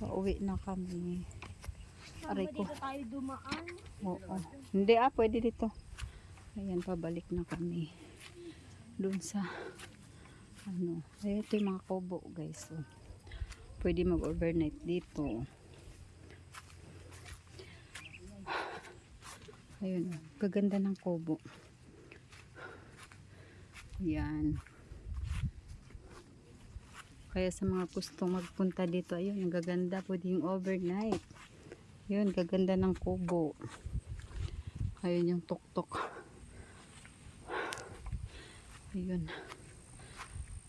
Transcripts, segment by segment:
Pauwi na kami. Aray ko. dito tayo dumaan. Oo. Hindi ah, pwede dito. Ayan, pabalik na kami. Doon sa, ano, eh, ito yung mga kobo guys. So, pwede mag-overnight dito. Ayun, gaganda ng kobo. Yan. Kaya sa mga gustong magpunta dito, ayun, ang gaganda. Pwede yung overnight. Yun, gaganda ng kubo. Ayun yung tuktok. Ayun.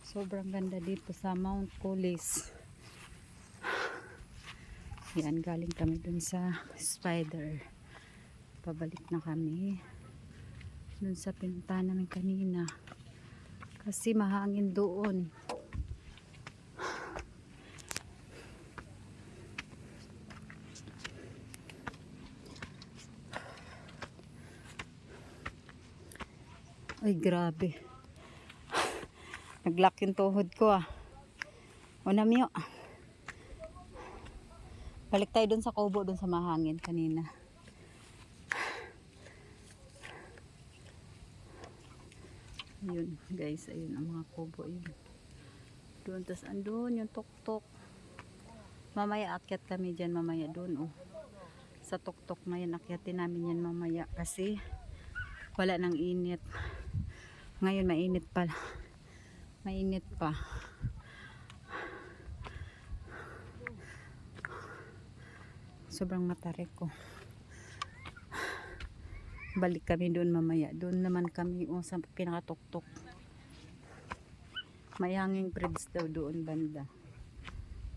Sobrang ganda dito sa Mount Colis. Yan, galing kami dun sa spider. Pabalik na kami. Dun sa pinunta namin kanina. Kasi mahangin doon. Ay, grabe. Naglock yung tuhod ko ah. Una miyo. Balik tayo dun sa kubo, dun sa mahangin kanina. Ayun, guys. Ayun ang mga kubo yun. Doon, tas andun yung tuktok. Mamaya akyat kami dyan mamaya doon oh. Sa tuktok na yan, akyatin namin yan mamaya kasi wala nang init. Ngayon mainit pa. Mainit pa. Sobrang matarik ko. Balik kami doon mamaya. Doon naman kami oh, sa pinakatuktok. May hanging bridge daw doon banda.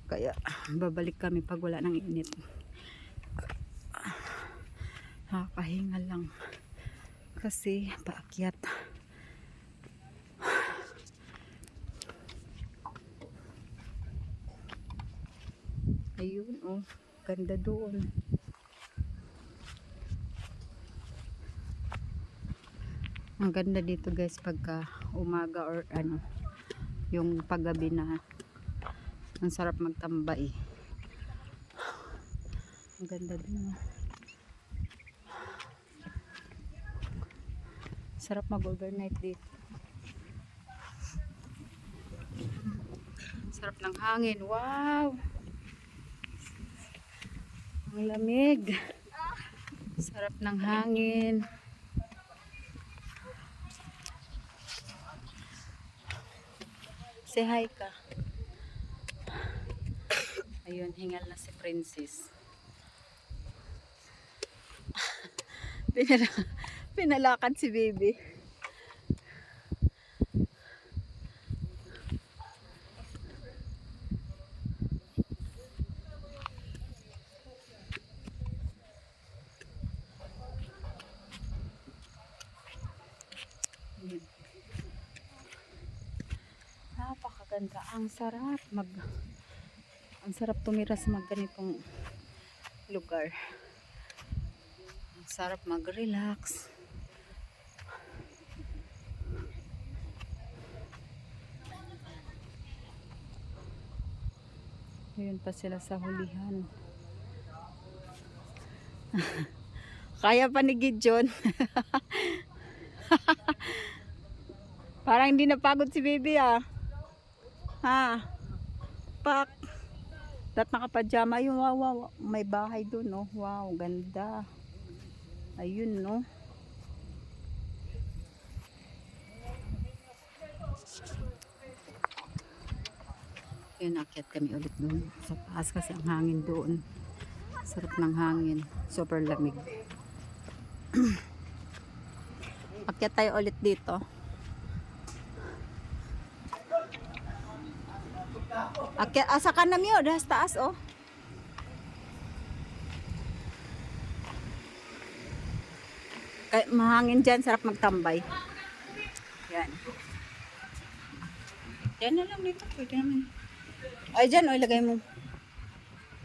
Kaya babalik kami pag wala nang init. Nakakahinga lang. Kasi paakyat. Ayun oh, ganda doon. Ang ganda dito guys pagka umaga or ano, yung paggabi na ang sarap magtambay. Ang ganda din oh. Sarap mag-overnight dito. Sarap ng hangin. Wow! Ang lamig. Sarap ng hangin. Say hi ka. Ayun, hingal na si Princess. Pinala pinalakad si baby. Ayun. Napakaganda. Ang sarap mag ang sarap tumira sa mga lugar. Ang sarap mag-relax. Ayun pa sila sa hulihan. Kaya pa ni Gideon. Parang hindi napagod si baby ah. Ha? Pak. Dat nakapajama yun. Wow, wow. May bahay doon, no? Wow, ganda. Ayun, no? Yun, akyat kami ulit doon. Sa taas kasi ang hangin doon. Sarap ng hangin. Super lamig. akyat tayo ulit dito. Akyat, asa ka na miyo, dahas taas oh. Kay, mahangin dyan, sarap magtambay. Yan. Yan na lang dito, pwede naman. Ay, dyan, oh, ilagay mo.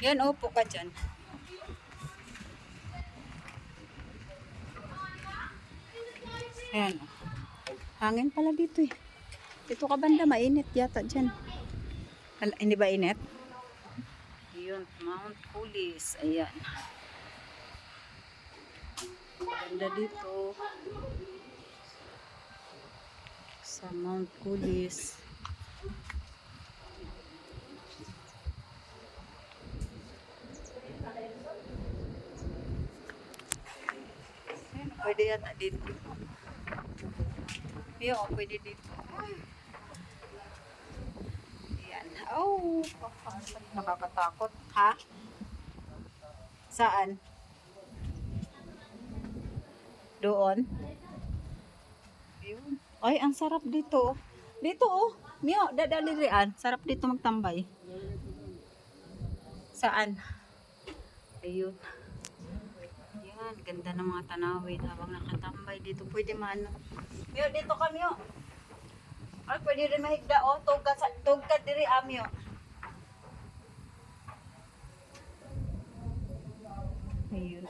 Yan, upo ka dyan. Ayan. oh. Hangin pala dito eh. Dito ka banda, mainit yata dyan. Al- hindi ba init? Yun. Mount Pulis. Ayan. Ganda dito. Sa Mount Pulis. Pwede yata dito. Yo, pwede dito. Ayan. Oh, nakakatakot. Ha? Saan? Doon? Ayun. Ay, ang sarap dito. oh. Dito oh. Mio, dadalirian. Sarap dito magtambay. Saan? Ayun. Yan, ganda ng mga tanawin habang nakatambay dito. Pwede man. Mio, dito ka Mio. Ay, pwede rin mahigda oh. Tugka, tugka diri Mio. Ayun.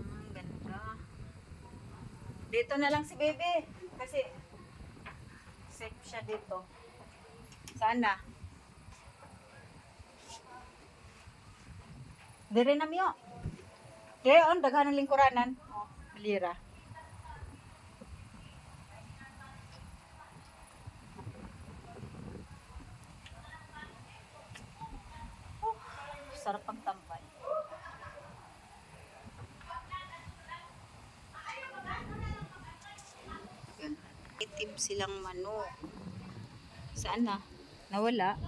Ang ganda. Dito na lang si Bebe. Kasi safe siya dito. Saan na? Dire na miyo. Dire on, daghan ng lingkuranan. Oh, lira. Oh, sarap ang tambay. Yun. Itim silang manok. Saan na? Nawala.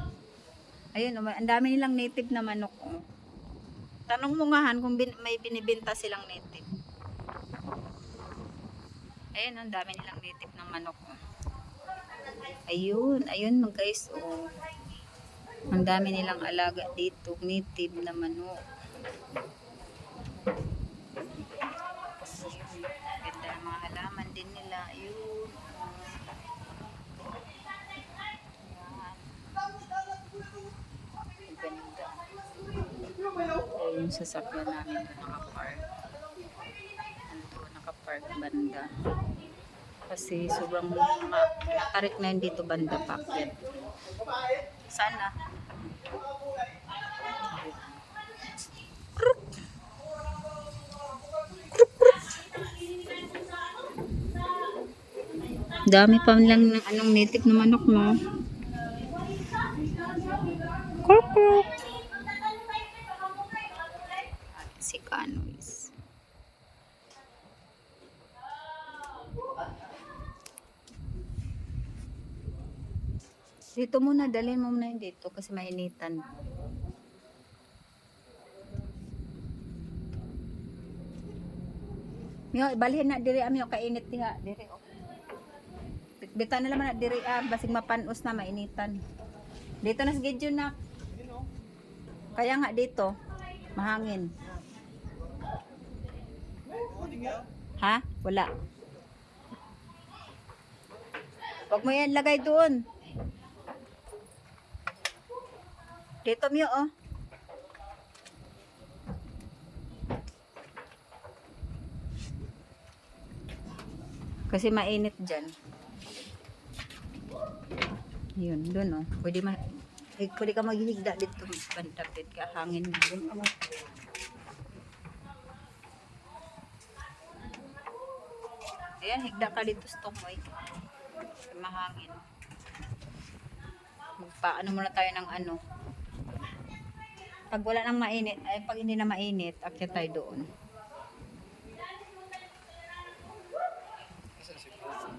Ayun, oh, ang dami nilang native na manok. Oh. Tanong mo nga Han kung bin, may binibenta silang native. Ayun, ang dami nilang native ng manok. Oh. Ayun, ayun mga guys. Oh. Ang dami nilang alaga dito, native na manok. Ganda ng mga halaman din nila. Ayun. Ganda. Ayun yung sasakyan namin doon nakapark. Ando, nakapark banda. Kasi sobrang ma- natarik na yun dito banda packet. Sana. Dami pa lang ng anong native na manok mo. Kurkuruk. Si Canois. Dito muna, dalhin mo muna dito kasi mainitan. Miyo, balhin na diri amiyo kainit diha, diri oh. Bitbitan na naman na diri ah, basig mapanos na mainitan. Dito na sa gidyo na. Kaya nga dito, mahangin. Ha? Wala. Huwag mo yan lagay doon. Dito miyo oh. Kasi mainit dyan. Yun, doon oh. Pwede, ma eh, pwede ka maghihigda dito. Bandapit ka, hangin na dun. Oh. Ayan, higda ka dito sa tumoy. Mahangin. Paano muna tayo ng ano. Pag wala nang mainit, ay pag hindi na mainit, akyat tayo doon.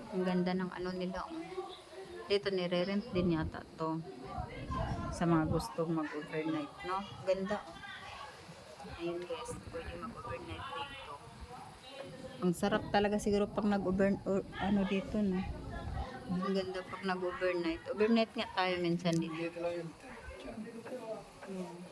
Ang ganda ng ano nila. Oh. Dito nire-rent din yata to. Sa mga gustong mag-overnight, no? Ganda. Oh. Ayun guys, pwede mag-overnight dito. Ang sarap talaga siguro pag nag-over or, ano dito, no? Ang ganda pag nag-overnight. Overnight nga tayo minsan dito. Dito lang yun. Hmm.